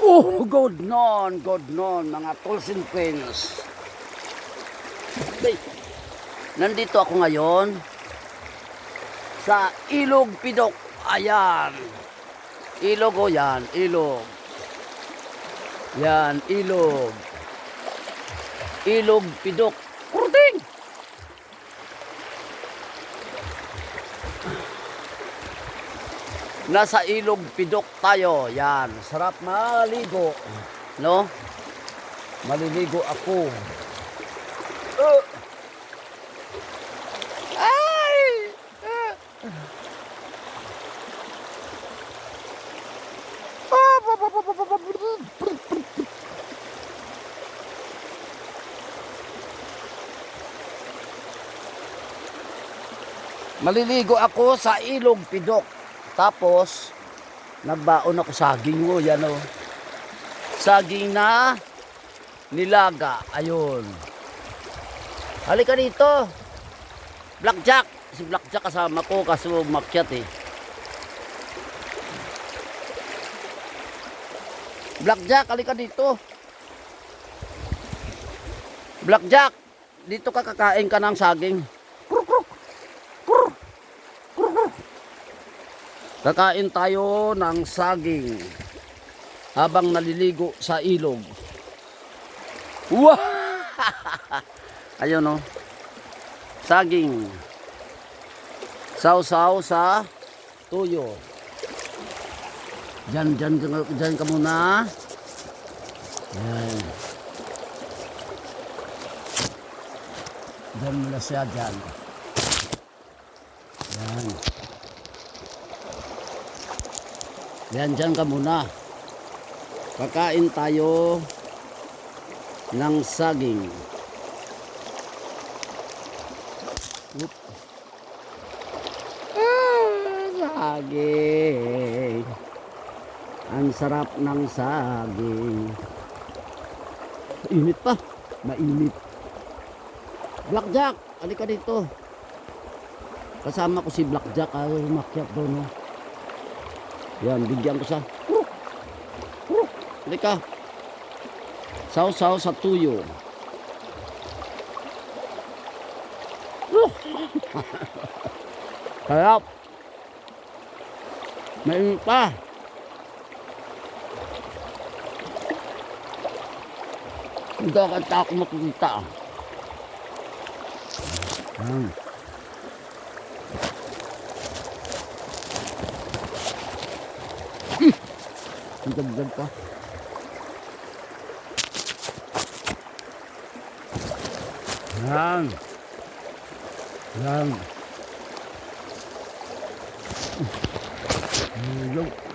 Oh, good noon, good noon, mga tools and friends. Nandito ako ngayon sa Ilog Pidok. Ayan. Ilog o yan, ilog. Yan, ilog. Ilog Pidok. Kurding! Nasa ilog pidok tayo. Yan. Sarap maligo. No? Maliligo ako. Uh. Ay! Ba. Maliligo ako sa ilog pidok. Tapos, nagbaon ako saging mo, yan o. Saging na nilaga. Ayun. Halika dito. Blackjack. Si Blackjack kasama ko kaso makyat eh. Blackjack, halika dito. Blackjack, dito ka kakain ka ng saging. Kakain tayo ng saging habang naliligo sa ilog. Wow! Ayun oh. Saging. Saw-saw sa tuyo. Diyan, diyan, diyan ka muna. Yan. Diyan muna siya, diyan. Yan. Yan, dyan ka muna. Kakain tayo ng saging. Oop. Ah, saging. Ang sarap ng saging. Init pa. Mainit. Blackjack, alika dito. Kasama ko si Blackjack. Ay, umakyat doon. No? Yan, bigyan ko siya. Purok! Purok! Halika. Saw-saw sa tuyo. Sarap. Mainit pa. Hindi ka ako makikita. Yan. Ang dagdag pa. Yan. Yan. Yan.